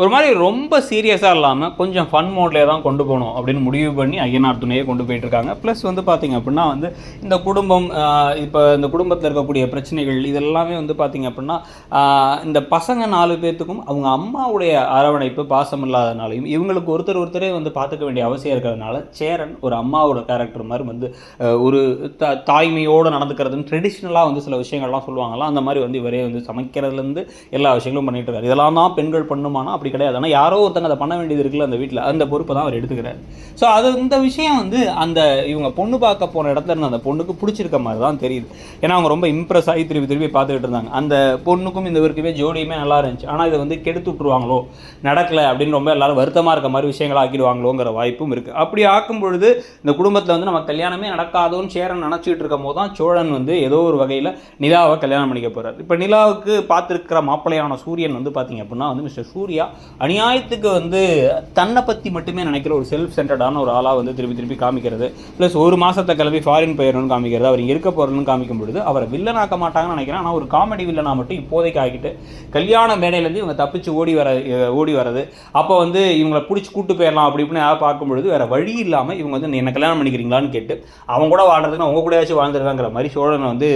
ஒரு மாதிரி ரொம்ப சீரியஸாக இல்லாமல் கொஞ்சம் ஃபன் மோட்லேயே தான் கொண்டு போகணும் அப்படின்னு முடிவு பண்ணி ஐயனார் துணையே கொண்டு போயிட்டுருக்காங்க ப்ளஸ் வந்து பார்த்திங்க அப்படின்னா வந்து இந்த குடும்பம் இப்போ இந்த குடும்பத்தில் இருக்கக்கூடிய பிரச்சனைகள் இதெல்லாமே வந்து பார்த்திங்க அப்படின்னா இந்த பசங்க நாலு பேர்த்துக்கும் அவங்க அம்மாவுடைய அரவணைப்பு பாசம் இல்லாதனாலையும் இவங்களுக்கு ஒருத்தர் ஒருத்தரே வந்து பார்த்துக்க வேண்டிய அவசியம் இருக்கிறதுனால சேரன் ஒரு அம்மாவோட கேரக்டர் மாதிரி வந்து ஒரு த தாய்மையோடு நடந்துக்கிறதுன்னு ட்ரெடிஷ்னலாக வந்து சில விஷயங்கள்லாம் சொல்லுவாங்களாம் அந்த மாதிரி வந்து இவரே வந்து சமைக்கிறதுலேருந்து எல்லா விஷயங்களும் பண்ணிகிட்டு இருக்காரு. இதெல்லாம் தான் பெண்கள் பண்ணுமானா அப்படி கிடையாது. ஆனால் யாரோ ஒருத்தங்க அதை பண்ண வேண்டியது இருக்குல்ல அந்த வீட்டில் அந்த பொறுப்பை தான் அவர் எடுத்துக்கிறார். ஸோ அது இந்த விஷயம் வந்து அந்த இவங்க பொண்ணு பார்க்க போன இடத்துல இருந்த அந்த பொண்ணுக்கு பிடிச்சிருக்க மாதிரி தான் தெரியுது. ஏன்னா அவங்க ரொம்ப இம்ப்ரெஸ் ஆகி திருப்பி திருப்பி பார்த்துக்கிட்டு இருந்தாங்க. அந்த பொண்ணுக்கும் இந்த இவருக்குமே ஜோடியுமே நல்லா இருந்துச்சு. ஆனால் இதை வந்து கெடுத்து விட்ருவாங்களோ நடக்கலை அப்படின்னு ரொம்ப எல்லாரும் வருத்தமாக இருக்க மாதிரி விஷயங்களை ஆக்கிடுவாங்களோங்கிற வாய்ப்பும் இருக்குது அப்படி ஆக்கும் பொழுது இந்த குடும்பத்தில் வந்து நம்ம கல்யாணமே நடக்காதோன்னு சேரன் நினச்சிட்டு இருக்கும் போது தான் சோழன் வந்து ஏதோ ஒரு வகையில் நிலாவை கல்யாணம் பண்ணிக்க போகிறார் இப்போ நிலாவுக்கு பார்த்துருக்கிற மாப்பிள்ளையான சூரியன் வந்து பார்த்தீங்க அப்படின்னா வந்து மிஸ்டர் சூர்யா அநியாயத்துக்கு வந்து தன்னை பற்றி மட்டுமே நினைக்கிற ஒரு செல்ஃப் சென்டர்டான ஒரு ஆளாக வந்து திருப்பி திருப்பி காமிக்கிறது. ப்ளஸ் ஒரு மாதத்தை கிளம்பி ஃபாரின் போயிடணும்னு காமிக்கிறது. அவர் இருக்க போகிறன்னு காமிக்கும் பொழுது அவரை வில்லனாக்க மாட்டாங்கன்னு நினைக்கிறேன். ஆனால் ஒரு காமெடி வில்லனா மட்டும் இப்போதைக்கு ஆகிட்டு கல்யாண மேடையிலேருந்து இவங்க தப்பிச்சு ஓடி வர ஓடி வர்றது. அப்போ வந்து இவங்களை பிடிச்சி கூட்டு போயிடலாம் அப்படி இப்படின்னு யாராவது பார்க்கும் பொழுது வேறு வழி இல்லாமல் இவங்க வந்து என்ன கல்யாணம் பண்ணிக்கிறீங்களான்னு கேட்டு அவங்க கூட வாழ்றதுக்கு அவங்க கூடயாச்சும் வாழ்ந்துருக்காங்கிற மாதிரி சோழனை வந்து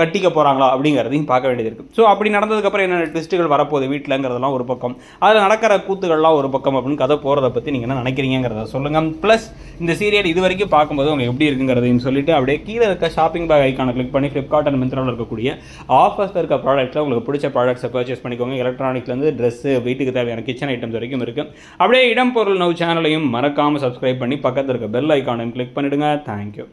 கட்டிக்க போகிறாங்களா அப்படிங்கிறதையும் பார்க்க வேண்டியது இருக்குது ஸோ அப்படி நடந்ததுக்கப்புறம் என்னென்ன ட்விஸ்ட்டுகள் வரப்போகுது வீட்டிலங்கிறதெல்லாம் ஒரு பக்கம். அதில் நடக்கிற கூத்துகள்லாம் ஒரு பக்கம் அப்படின்னு கதை போகிறத பற்றி நீங்கள் என்ன நினைக்கிறீங்கிறத சொல்லுங்கள் ப்ளஸ் இந்த சீரியல் இது வரைக்கும் பார்க்கும்போது உங்களுக்கு எப்படி இருக்குங்கிறதையும் சொல்லிட்டு அப்படியே கீழே இருக்க ஷாப்பிங் பேக் ஐக்கானை கிளிக் பண்ணி ஃப்ளிப்கார்ட் அண்ட் மிந்த்ராவில் இருக்கக்கூடிய ஆஃபர்ஸில் இருக்க ப்ராடக்ட்டில் உங்களுக்கு பிடிச்ச ப்ராடக்ட்ஸை பர்ச்சேஸ் பண்ணிக்கோங்க. எலக்ட்ரானிக்ஸ்லேருந்து ட்ரெஸ்ஸு வீட்டுக்கு தேவையான கிச்சன் ஐட்டம்ஸ் வரைக்கும் இருக்குது அப்படியே இடம் பொருள் நவ் சேனலையும் மறக்காமல் சப்ஸ்கிரைப் பண்ணி பக்கத்தில் இருக்க பெல் ஐக்கானையும் கிளிக் பண்ணிவிடுங்க தேங்க்யூ